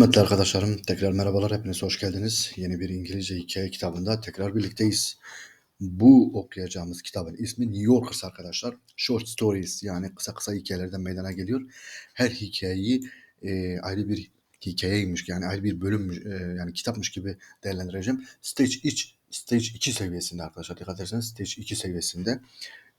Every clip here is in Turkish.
Evet arkadaşlarım tekrar merhabalar hepiniz hoş geldiniz. Yeni bir İngilizce hikaye kitabında tekrar birlikteyiz. Bu okuyacağımız kitabın ismi New Yorkers arkadaşlar. Short Stories yani kısa kısa hikayelerden meydana geliyor. Her hikayeyi e, ayrı bir hikayeymiş yani ayrı bir bölümmüş e, yani kitapmış gibi değerlendireceğim. Stage 3 Stage 2 seviyesinde arkadaşlar dikkat ederseniz Stage 2 seviyesinde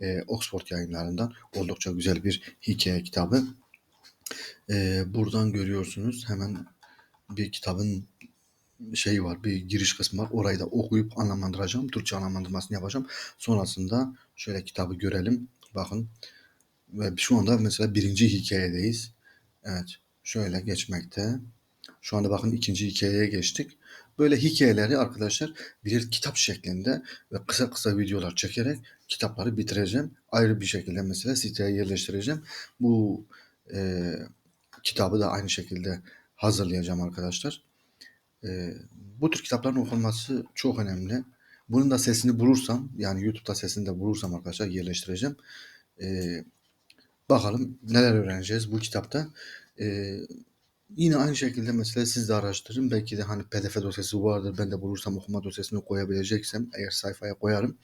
e, Oxford yayınlarından oldukça güzel bir hikaye kitabı. E, buradan görüyorsunuz hemen bir kitabın şeyi var, bir giriş kısmı var. Orayı da okuyup anlamlandıracağım. Türkçe anlamlandırmasını yapacağım. Sonrasında şöyle kitabı görelim. Bakın. Ve şu anda mesela birinci hikayedeyiz. Evet. Şöyle geçmekte. Şu anda bakın ikinci hikayeye geçtik. Böyle hikayeleri arkadaşlar birer kitap şeklinde ve kısa kısa videolar çekerek kitapları bitireceğim. Ayrı bir şekilde mesela siteye yerleştireceğim. Bu e, kitabı da aynı şekilde hazırlayacağım arkadaşlar. Ee, bu tür kitapların okunması çok önemli. Bunun da sesini bulursam yani YouTube'da sesini de bulursam arkadaşlar yerleştireceğim. Ee, bakalım neler öğreneceğiz bu kitapta. Ee, yine aynı şekilde mesela siz de araştırın. Belki de hani pdf dosyası vardır. Ben de bulursam okuma dosyasını koyabileceksem eğer sayfaya koyarım.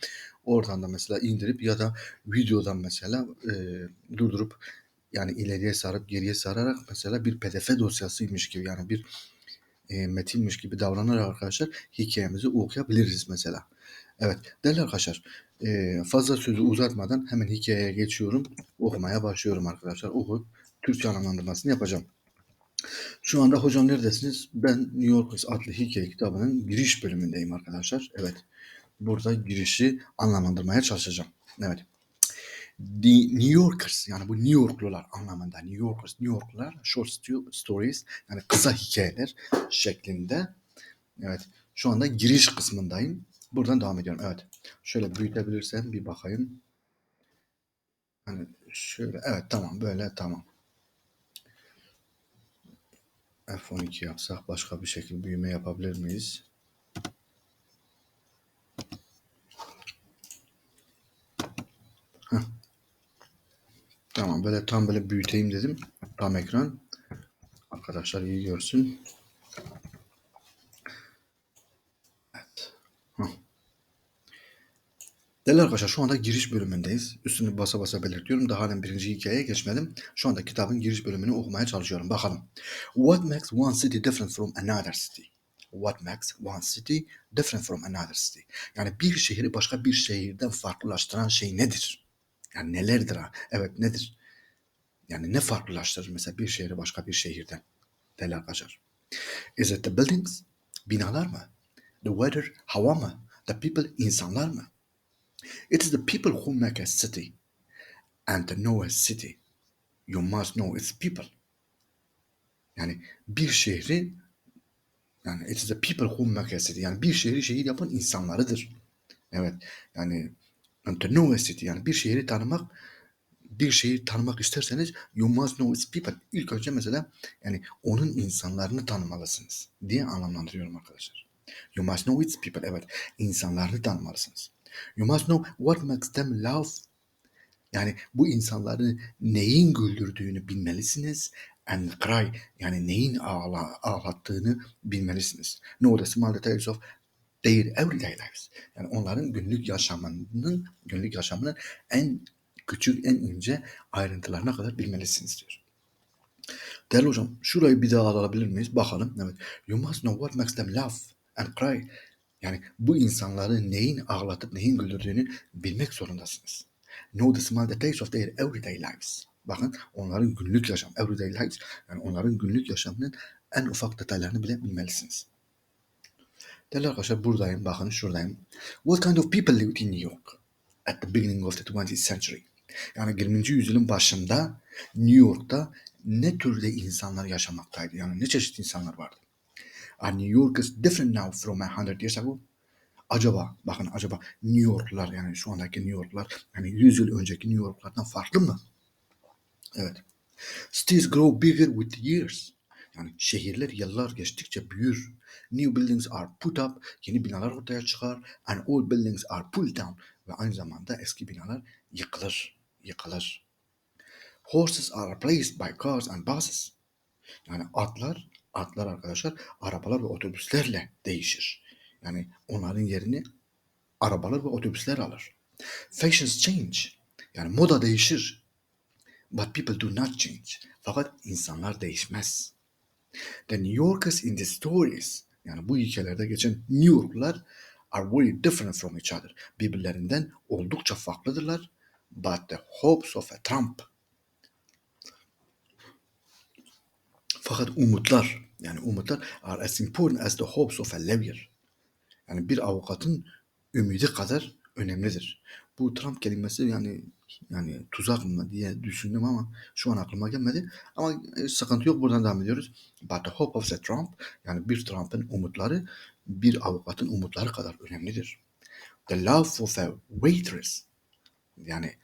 Oradan da mesela indirip ya da videodan mesela e, durdurup yani ileriye sarıp geriye sararak mesela bir pdf dosyasıymış gibi yani bir e, metinmiş gibi davranarak arkadaşlar hikayemizi okuyabiliriz mesela. Evet değerli arkadaşlar e, fazla sözü uzatmadan hemen hikayeye geçiyorum. Okumaya başlıyorum arkadaşlar. Okuyup Türkçe anlamlandırmasını yapacağım. Şu anda hocam neredesiniz? Ben New Yorkers adlı hikaye kitabının giriş bölümündeyim arkadaşlar. Evet. Burada girişi anlamlandırmaya çalışacağım. Evet. New Yorkers yani bu New Yorklular anlamında New Yorkers, New Yorklular short stories yani kısa hikayeler şeklinde. Evet şu anda giriş kısmındayım. Buradan devam ediyorum. Evet. Şöyle büyütebilirsem bir bakayım. Hani şöyle evet tamam böyle tamam. F12 yapsak başka bir şekilde büyüme yapabilir miyiz? Tamam böyle tam böyle büyüteyim dedim. Tam ekran. Arkadaşlar iyi görsün. Evet. Heh. Değerli arkadaşlar şu anda giriş bölümündeyiz. Üstünü basa basa belirtiyorum. Daha halen birinci hikayeye geçmedim. Şu anda kitabın giriş bölümünü okumaya çalışıyorum. Bakalım. What makes one city different from another city? What makes one city different from another city? Yani bir şehri başka bir şehirden farklılaştıran şey nedir? Yani nelerdir ha? Evet nedir? Yani ne farklılaştırır mesela bir şehri başka bir şehirden? Değerli arkadaşlar. Is it the buildings? Binalar mı? The weather? Hava mı? The people? insanlar mı? It is the people who make a city. And to know a city, you must know its people. Yani bir şehri yani it is the people who make a city. Yani bir şehri şehir yapan insanlarıdır. Evet. Yani city yani bir şehri tanımak bir şeyi tanımak isterseniz you must know its people. İlk önce mesela yani onun insanlarını tanımalısınız diye anlamlandırıyorum arkadaşlar. You must know its people. Evet. insanlarını tanımalısınız. You must know what makes them laugh. Yani bu insanları neyin güldürdüğünü bilmelisiniz. And cry yani neyin ağla, ağlattığını bilmelisiniz. Know the small details of their everyday lives. Yani onların günlük yaşamının, günlük yaşamının en küçük, en ince ayrıntılarına kadar bilmelisiniz diyor. Değerli hocam şurayı bir daha alabilir miyiz? Bakalım. Evet. You must know what makes them laugh and cry. Yani bu insanları neyin ağlatıp neyin güldürdüğünü bilmek zorundasınız. Know the small details of their everyday lives. Bakın onların günlük yaşam, everyday lives yani onların günlük yaşamının en ufak detaylarını bile bilmelisiniz. Değerli arkadaşlar buradayım, bakın şuradayım. What kind of people lived in New York at the beginning of the 20th century? Yani 20. yüzyılın başında New York'ta ne türde insanlar yaşamaktaydı? Yani ne çeşit insanlar vardı? Are New Yorkers different now from a hundred years ago? Acaba bakın acaba New Yorklular yani şu andaki New Yorklular yani 100 yıl önceki New Yorklardan farklı mı? Evet. Cities grow bigger with years. Yani şehirler yıllar geçtikçe büyür. New buildings are put up, yeni binalar ortaya çıkar. And old buildings are pulled down. Ve aynı zamanda eski binalar yıkılır, yıkılır. Horses are replaced by cars and buses. Yani atlar adlar arkadaşlar arabalar ve otobüslerle değişir. Yani onların yerini arabalar ve otobüsler alır. Fashions change. Yani moda değişir. But people do not change. Fakat insanlar değişmez. The New Yorkers in the stories. Yani bu hikayelerde geçen New Yorklular are very different from each other. Birbirlerinden oldukça farklıdırlar. But the hopes of a Trump. Fakat umutlar yani umutlar are as important as the hopes of a lawyer. Yani bir avukatın ümidi kadar önemlidir. Bu Trump kelimesi yani yani tuzak mı diye düşündüm ama şu an aklıma gelmedi. Ama e, sıkıntı yok buradan devam ediyoruz. But the hope of the Trump yani bir Trump'ın umutları bir avukatın umutları kadar önemlidir. The love of a waitress yani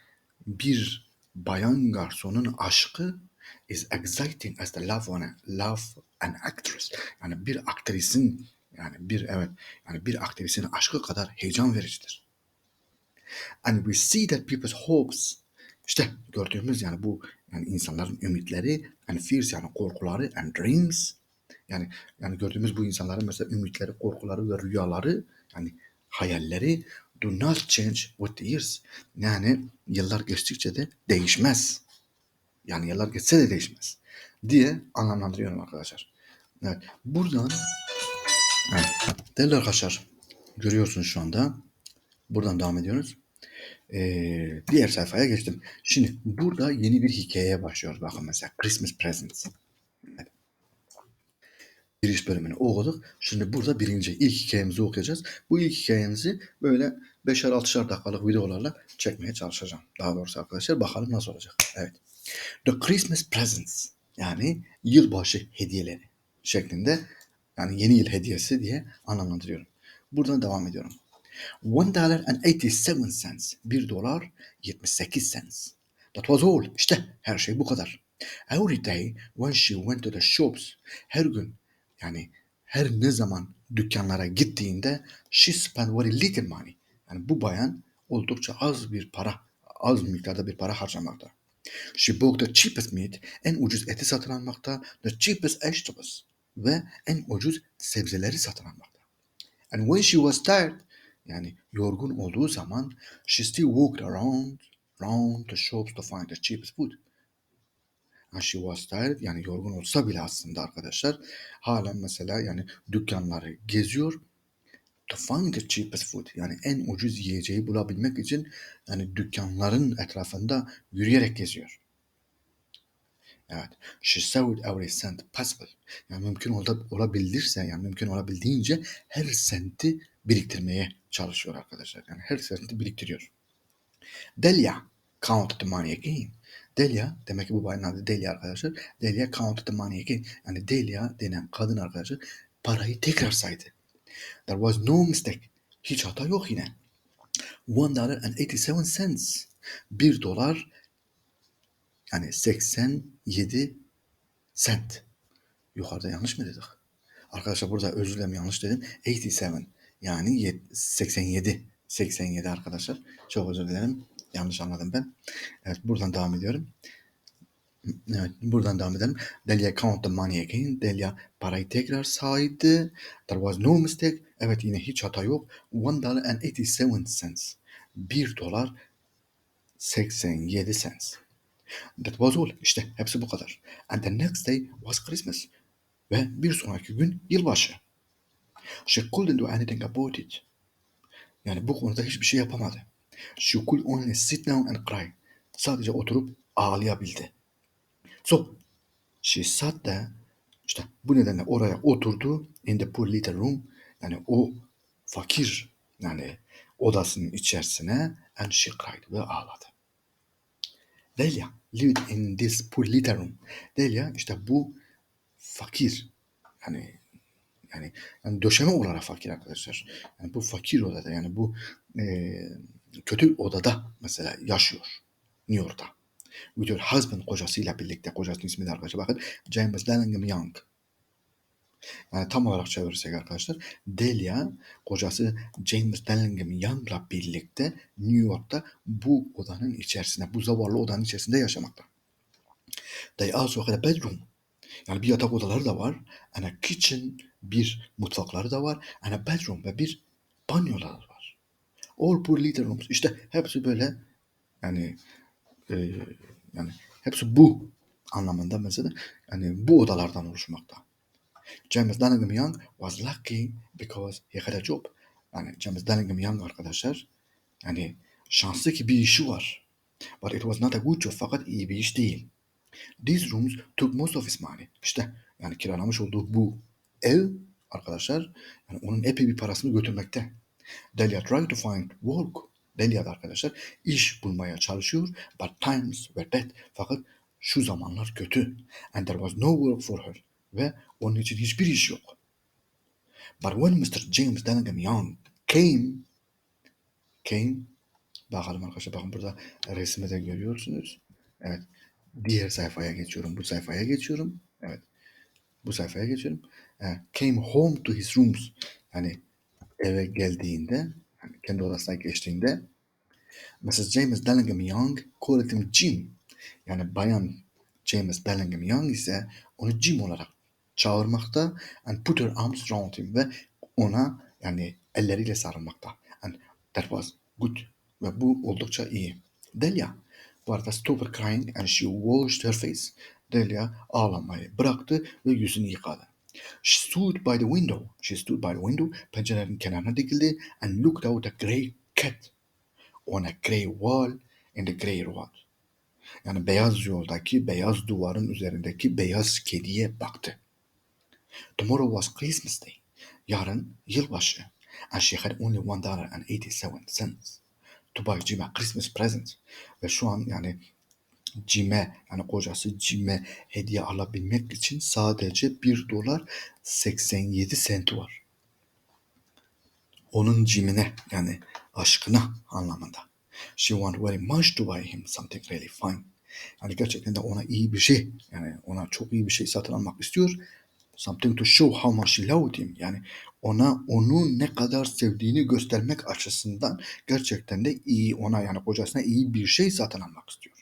bir bayan garsonun aşkı is exciting as the love on a love an actress. Yani bir aktrisin yani bir evet yani bir aktrisin aşkı kadar heyecan vericidir. And we see that people's hopes işte gördüğümüz yani bu yani insanların ümitleri and fears yani korkuları and dreams yani yani gördüğümüz bu insanların mesela ümitleri, korkuları ve rüyaları yani hayalleri do not change with the years. Yani yıllar geçtikçe de değişmez. Yani yıllar geçse de değişmez diye anlamlandırıyorum arkadaşlar. Evet. Buradan evet. Değerli arkadaşlar görüyorsunuz şu anda. Buradan devam ediyoruz. Ee, diğer sayfaya geçtim. Şimdi burada yeni bir hikayeye başlıyoruz. Bakın mesela Christmas Presents. Evet. Giriş bölümünü okuduk. Şimdi burada birinci ilk hikayemizi okuyacağız. Bu ilk hikayemizi böyle 5'er 6'şer dakikalık videolarla çekmeye çalışacağım. Daha doğrusu arkadaşlar bakalım nasıl olacak. Evet. The Christmas Presents yani yılbaşı hediyeleri şeklinde yani yeni yıl hediyesi diye anlamlandırıyorum. Buradan devam ediyorum. One dollar and 87 cents. 1 dolar 78 cents. That was all. İşte her şey bu kadar. Every day when she went to the shops. Her gün yani her ne zaman dükkanlara gittiğinde she spent very little money. Yani bu bayan oldukça az bir para, az miktarda bir para harcamakta. She bought the cheapest meat, en ucuz eti satın almakta, the cheapest vegetables ve en ucuz sebzeleri satın almakta. And when she was tired, yani yorgun olduğu zaman she still walked around around the shops to find the cheapest food. And she was tired yani yorgun olsa bile aslında arkadaşlar halen mesela yani dükkanları geziyor to find the cheapest food yani en ucuz yiyeceği bulabilmek için yani dükkanların etrafında yürüyerek geziyor. Evet. She saved every cent possible. Yani mümkün olabilirse yani mümkün olabildiğince her senti biriktirmeye çalışıyor arkadaşlar. Yani her senti biriktiriyor. Delia counted the money again. Delia demek ki bu bayanın adı Delia arkadaşlar. Delia counted the money again. Yani Delia denen kadın arkadaşlar parayı tekrar saydı. There was no mistake. Hiç hata yok yine. One dollar and 87 cents. Bir dolar yani 87 cent. Yukarıda yanlış mı dedik? Arkadaşlar burada özür dilerim yanlış dedim. 87 yani 87. 87 arkadaşlar. Çok özür dilerim. Yanlış anladım ben. Evet buradan devam ediyorum. Evet buradan devam edelim. Delia count the money again. Delia parayı tekrar saydı. There was no mistake. Evet yine hiç hata yok. One dollar and 87 cents. 1 dolar 87 cents. That was all. İşte hepsi bu kadar. And the next day was Christmas. Ve bir sonraki gün yılbaşı. She couldn't do anything about it. Yani bu konuda hiçbir şey yapamadı. Could only sit down and cry. Sadece oturup ağlayabildi. So, she sat there. İşte bu nedenle oraya oturdu. In the poor little room. Yani o fakir yani odasının içerisine and she cried ve ağladı. Delia lived in this poor little room. Delia işte bu fakir yani yani, yani döşeme olarak fakir arkadaşlar. Yani bu fakir odada yani bu e, kötü odada mesela yaşıyor New York'ta. With your husband kocasıyla birlikte kocasının ismi de arkadaşlar bakın James Langham Young. Yani tam olarak çevirirsek arkadaşlar Delia kocası James Bellingham Young'la birlikte New York'ta bu odanın içerisinde, bu zavallı odanın içerisinde yaşamakta. They also had a bedroom. Yani bir yatak odaları da var. And a kitchen bir mutfakları da var. A bedroom ve bir banyoları var. All poor little rooms. İşte hepsi böyle yani e, yani hepsi bu anlamında mesela yani bu odalardan oluşmakta. James Dunningham Young was lucky because he had a job. Yani James Dunningham Young arkadaşlar yani şanslı ki bir işi var. But it was not a good job fakat iyi bir iş değil. These rooms took most of his money. İşte yani kiralamış olduğu bu ev arkadaşlar yani onun epey bir parasını götürmekte. Delia tried to find work. Delia da arkadaşlar iş bulmaya çalışıyor. But times were bad. Fakat şu zamanlar kötü. And there was no work for her. Ve onun için hiçbir iş yok. But when Mr. James Dunningham Young came came bakalım arkadaşlar bakın burada resmi de görüyorsunuz. Evet. Diğer sayfaya geçiyorum. Bu sayfaya geçiyorum. Evet. Bu sayfaya geçiyorum. Evet. Came home to his rooms. Yani eve geldiğinde yani kendi odasına geçtiğinde Mrs. James Bellingham Young called him Jim. Yani bayan James Bellingham Young ise onu Jim olarak çağırmakta and put her arms around him ve ona yani elleriyle sarılmakta. And that was good. Ve bu oldukça iyi. Delia bu arada stopped crying and she washed her face. Delia ağlamayı bıraktı ve yüzünü yıkadı. She stood by the window. She stood by the window. Pencerenin kenarına dikildi and looked out a grey cat on a grey wall in the grey road. Yani beyaz yoldaki beyaz duvarın üzerindeki beyaz kediye baktı. Tomorrow was Christmas Day. Yarın yılbaşı. And she had only one dollar and eighty seven cents to buy Jim'e Christmas present. Ve şu an yani Jim'e yani kocası Jim'e hediye alabilmek için sadece 1 dolar 87 senti var. Onun Jim'ine yani aşkına anlamında. She want very much to buy him something really fine. Yani gerçekten de ona iyi bir şey yani ona çok iyi bir şey satın almak istiyor. Something to show how much she loved him. Yani ona onu ne kadar sevdiğini göstermek açısından gerçekten de iyi ona yani kocasına iyi bir şey satın almak istiyor.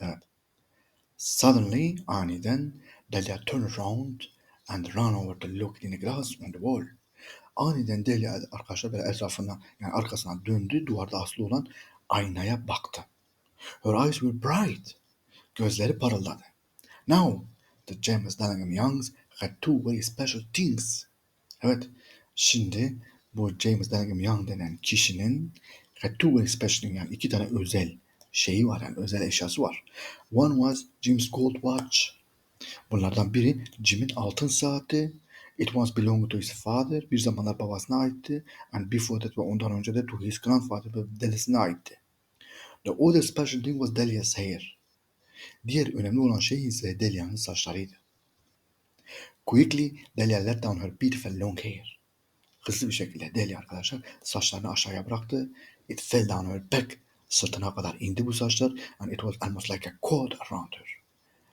Evet. Suddenly aniden Delia turned around and ran over to look in the grass on the wall. Aniden Delia arkadaşlar böyle etrafına yani arkasına döndü duvarda asılı olan aynaya baktı. Her eyes were bright. Gözleri parıldadı. Now the James Dunningham Youngs had two very special things. Evet. Şimdi bu James Dunningham Young denen kişinin had two very special yani iki tane özel şeyi var yani özel eşyası var. One was Jim's gold watch. Bunlardan biri Jim'in altın saati. It was belonged to his father. Bir zamanlar babasına aitti. And before that ve ondan önce de to his grandfather ve dedesine aitti. The other special thing was Delia's hair. Diğer önemli olan şey ise Delia'nın saçlarıydı. Quickly Delia let down her beautiful long hair. Hızlı bir şekilde Delia arkadaşlar saçlarını aşağıya bıraktı. It fell down her back. Sırtına kadar indi bu saçlar. And it was almost like a cord around her.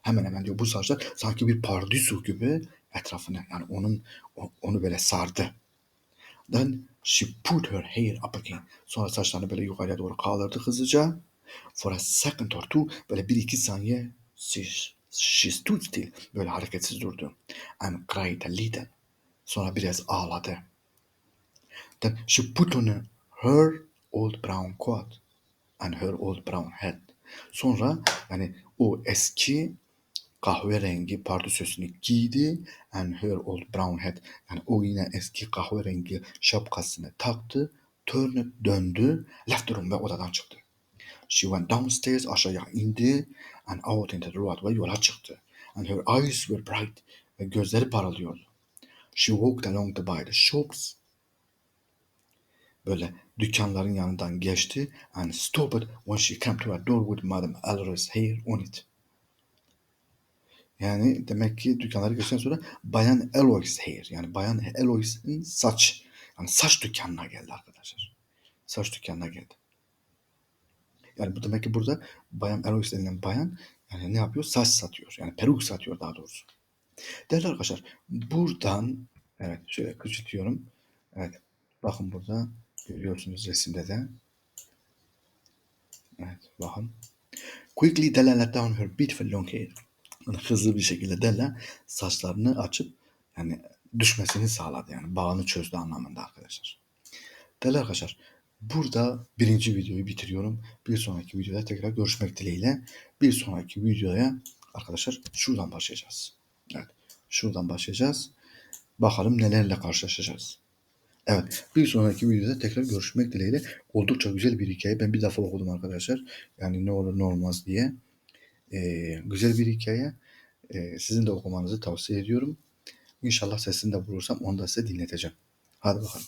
Hemen hemen diyor bu saçlar sanki bir pardüsü gibi etrafına yani onun onu böyle sardı. Then she put her hair up again. Sonra saçlarını böyle yukarıya doğru kaldırdı hızlıca. For a second or two böyle bir iki saniye she, she stood still. Böyle hareketsiz durdu. And cried a little. Sonra biraz ağladı. Then she put on her old brown coat and her old brown hat. Sonra yani o eski kahverengi pardösüsünü giydi and her old brown hat yani o yine eski kahverengi şapkasını taktı turned döndü left the room ve odadan çıktı. She went downstairs aşağıya indi and out into the road ve yola çıktı. And her eyes were bright ve gözleri parlıyordu. She walked along the by the shops böyle dükkanların yanından geçti and stopped when she came to a door with Madame Eller's hair on it. Yani demek ki dükkanları geçtikten sonra Bayan Eloy's hair yani Bayan Eloy's'in saç yani saç dükkanına geldi arkadaşlar. Saç dükkanına geldi. Yani bu demek ki burada Bayan Eloys denilen bayan yani ne yapıyor? Saç satıyor. Yani peruk satıyor daha doğrusu. Değerli arkadaşlar buradan evet şöyle küçültüyorum. Evet bakın burada görüyorsunuz resimde de. Evet bakın. Quickly Della let down her beautiful long hair. Yani hızlı bir şekilde Della saçlarını açıp yani düşmesini sağladı yani bağını çözdü anlamında arkadaşlar. Değerli arkadaşlar burada birinci videoyu bitiriyorum. Bir sonraki videoda tekrar görüşmek dileğiyle. Bir sonraki videoya arkadaşlar şuradan başlayacağız. Evet şuradan başlayacağız. Bakalım nelerle karşılaşacağız. Evet bir sonraki videoda tekrar görüşmek dileğiyle. Oldukça güzel bir hikaye. Ben bir defa okudum arkadaşlar. Yani ne olur ne olmaz diye. Ee, güzel bir hikaye. Ee, sizin de okumanızı tavsiye ediyorum. İnşallah sesini de bulursam onu da size dinleteceğim. Hadi bakalım.